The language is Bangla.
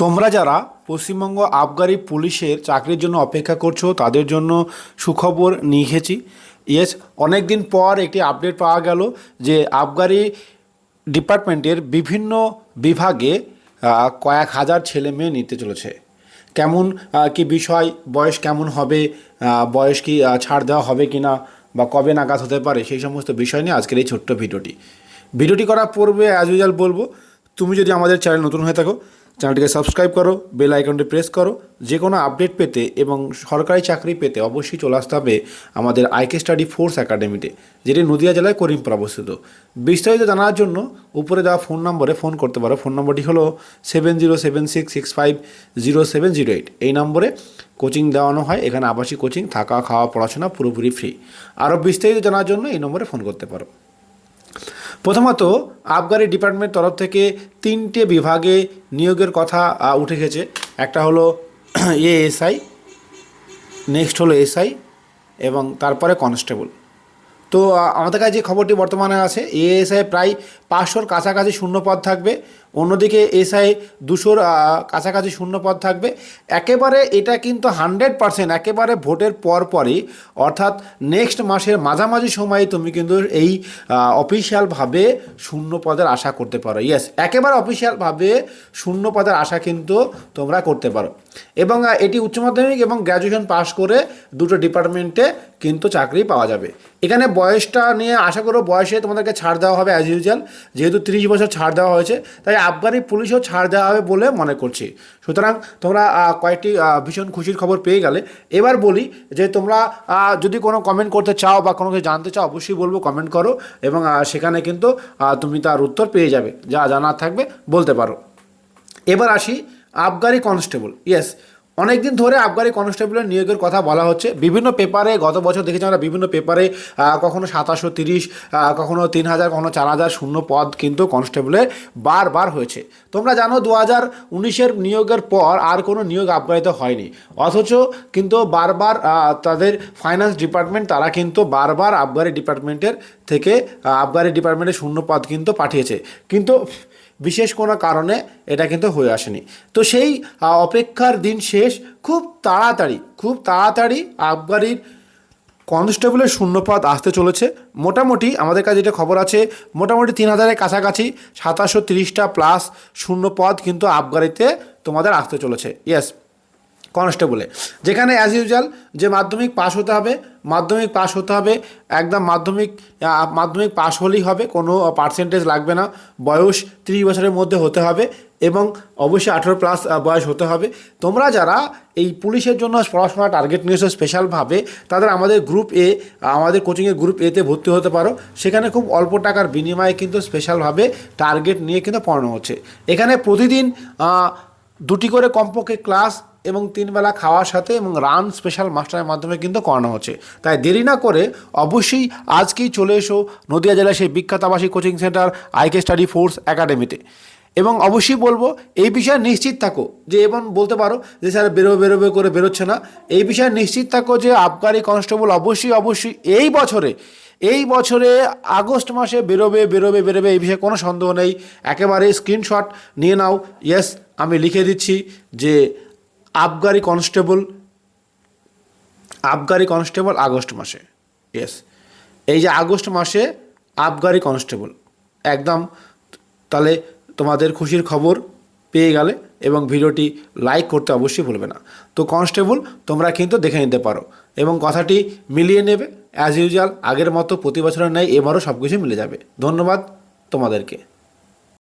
তোমরা যারা পশ্চিমবঙ্গ আবগারি পুলিশের চাকরির জন্য অপেক্ষা করছ, তাদের জন্য সুখবর নিয়ে এসেছি। ইয়েস অনেক দিন পর একটি আপডেট পাওয়া গেল যে আবগারি ডিপার্টমেন্টের বিভিন্ন বিভাগে কয়েক হাজার ছেলে মেয়ে নিতে চলেছে। কেমন কি বিষয়, বয়স কেমন হবে বয়স কি ছাড় দেওয়া হবে কি না বা কবে নাগাদ হতে পারে, সেই সমস্ত বিষয় নিয়ে আজকের এই ছোট্ট ভিডিওটি। ভিডিওটি করার পূর্বে অ্যাজ ইউজাল বলব, তুমি যদি আমাদের চ্যানেল নতুন হয়ে থাকো চ্যানেলটিকে সাবস্ক্রাইব করো, বেল আইকনটি প্রেস করো যে কোনো আপডেট পেতে এবং সরকারি চাকরি পেতে অবশ্যই চলে আসতে হবে আমাদের আইকে স্টাডি ফোর্স একাডেমিতে, যেটি নদিয়া জেলায় করিমপুর অবস্থিত। বিস্তারিত জানার জন্য উপরে দেওয়া ফোন নম্বরে ফোন করতে পারো। ফোন নম্বরটি হলো seven zero seven six six five zero seven zero eight. এই নম্বরে কোচিং দেওয়ানো হয়, এখানে আবাসিক কোচিং, থাকা, খাওয়া, পড়াশোনা পুরোপুরি ফ্রি। আরও বিস্তারিত জানার জন্য এই নম্বরে ফোন করতে পারো। প্রথমত, আবগারি ডিপার্টমেন্ট তরফ থেকে তিনটে বিভাগে নিয়োগের কথা উঠে গেছে। একটা হলো এএসআই, নেক্সট হলো এসআই, এবং তারপরে কনস্টেবল। তো আমাদের কাছে যে খবরটি বর্তমানে আছে, এএসআই প্রায় পাঁচশোর কাছাকাছি শূন্য পদ থাকবে। অন্যদিকে এসআই দুশোর কাছাকাছি শূন্য পদ থাকবে। একেবারে এটা কিন্তু হান্ড্রেড পারসেন্ট, একেবারে ভোটের পর পরই, অর্থাৎ নেক্সট মাসের মাঝামাঝি সময়ে তুমি কিন্তু এই অফিসিয়ালভাবে শূন্য পদের আশা করতে পারো। ইয়েস একেবারে অফিসিয়ালভাবে শূন্য পদের আশা কিন্তু তোমরা করতে পারো। এবং এটি উচ্চ মাধ্যমিক এবং গ্র্যাজুয়েশন পাশ করে দুটো ডিপার্টমেন্টে কিন্তু চাকরি পাওয়া যাবে। এখানে বয়সটা নিয়ে আশা করো বয়সে তোমাদেরকে ছাড় দেওয়া হবে অ্যাজ ইউজুয়াল যেহেতু তিরিশ বছর ছাড় দেওয়া হয়েছে, তাই আফগানি পুলিশও ছাড় দেওয়া হবে বলে মনে করছি। সুতরাং তোমরা কয়েকটি ভীষণ খুশির খবর পেয়ে গেলে। এবার বলি যে তোমরা যদি কোনো কমেন্ট করতে চাও বা কোনো কিছু জানতে চাও, অবশ্যই বলব কমেন্ট করো এবং সেখানে কিন্তু তুমি তার উত্তর পেয়ে যাবে, যা জানার থাকবে, বলতে পারো। এবার আসি আবগারি কনস্টেবল ইয়েস অনেক দিন ধরে আবগারি কনস্টেবলের নিয়োগের কথা বলা হচ্ছে। বিভিন্ন পেপারে গত বছর দেখেছি আমরা বিভিন্ন পেপারে কখনো সাতাশশো তিরিশ কখনো তিন হাজার, কখনো চার হাজার শূন্য পদ কিন্তু কনস্টেবলে বারবার হয়েছে। তোমরা জানো দু হাজার উনিশের নিয়োগের পর আর কোনো নিয়োগ আবগারিত হয়নি। অথচ কিন্তু বারবার তাদের ফাইন্যান্স ডিপার্টমেন্ট তারা কিন্তু বারবার আবগারি ডিপার্টমেন্টের থেকে আবগারি ডিপার্টমেন্টের শূন্য পদ কিন্তু পাঠিয়েছে। কিন্তু বিশেষ কোনো কারণে এটা কিন্তু হয়ে আসেনি। তো সেই অপেক্ষার দিন শেষ, খুব তাড়াতাড়ি খুব তাড়াতাড়ি আবগারির কনস্টেবলের শূন্যপদ আসতে চলেছে। মোটামুটি আমাদের কাছে যেটা খবর আছে, মোটামুটি তিন হাজারের কাছাকাছি, সাতাশশো তিরিশটা প্লাস শূন্যপদ কিন্তু আবগারিতে তোমাদের আসতে চলেছে। ইয়েস কনস্টেবলে। যেখানে অ্যাজ ইউজুয়াল যে মাধ্যমিক পাশ হতে হবে, মাধ্যমিক পাশ হতে হবে, একদম মাধ্যমিক মাধ্যমিক পাশ হলেই হবে, কোনো পার্সেন্টেজ লাগবে না, বয়স ত্রিশ বছরের মধ্যে হতে হবে এবং অবশ্যই আঠেরো প্লাস বয়স হতে হবে। তোমরা যারা এই পুলিশের জন্য পড়াশোনা টার্গেট নিয়েছো স্পেশালভাবে তাদের আমাদের গ্রুপ এ আমাদের কোচিংয়ের গ্রুপ এতে ভর্তি হতে পারো। সেখানে খুব অল্প টাকার বিনিময়ে কিন্তু স্পেশালভাবে টার্গেট নিয়ে কিন্তু পড়ানো হচ্ছে। এখানে প্রতিদিন দুটি করে কমপক্ষে ক্লাস এবং তিনবেলা খাওয়ার সাথে এবং রান স্পেশাল মাস্টারের মাধ্যমে কিন্তু করানো হচ্ছে। তাই দেরি না করে অবশ্যই আজকেই চলে এসো নদিয়া জেলার সেই বিখ্যাত আবাসিক coaching centre IK study force একাডেমিতে এবং অবশ্যই বলব, এই বিষয়ে নিশ্চিত থাকো যে এবং বলতে পারো যে স্যার বেরোবে বেরোবে করে বেরোচ্ছে না। এই বিষয়ে নিশ্চিত থাকো যে আবগারি কনস্টেবল অবশ্যই অবশ্যই এই বছরে এই বছরে আগস্ট মাসে বেরোবে বেরোবে বেরোবে এই বিষয়ে কোনো সন্দেহ নেই। একেবারে স্ক্রিনশট নিয়ে নাও। ইয়েস আমি লিখে দিচ্ছি যে আবগারি কনস্টেবল আবগারি কনস্টেবল আগস্ট মাসে। ইয়েস এই যে আগস্ট মাসে আবগারি কনস্টেবল। একদম তাহলে তোমাদের খুশির খবর পেয়ে গেলে এবং ভিডিওটি লাইক করতে অবশ্যই ভুলবে না। তো কনস্টেবল, তোমরা কিন্তু দেখে নিতে পারো এবং কথাটি মিলিয়ে নেবে। অ্যাজ ইউজুয়াল আগের মতো প্রতি বছরের ন্যায় এবারও সব কিছু মিলে যাবে। ধন্যবাদ তোমাদেরকে।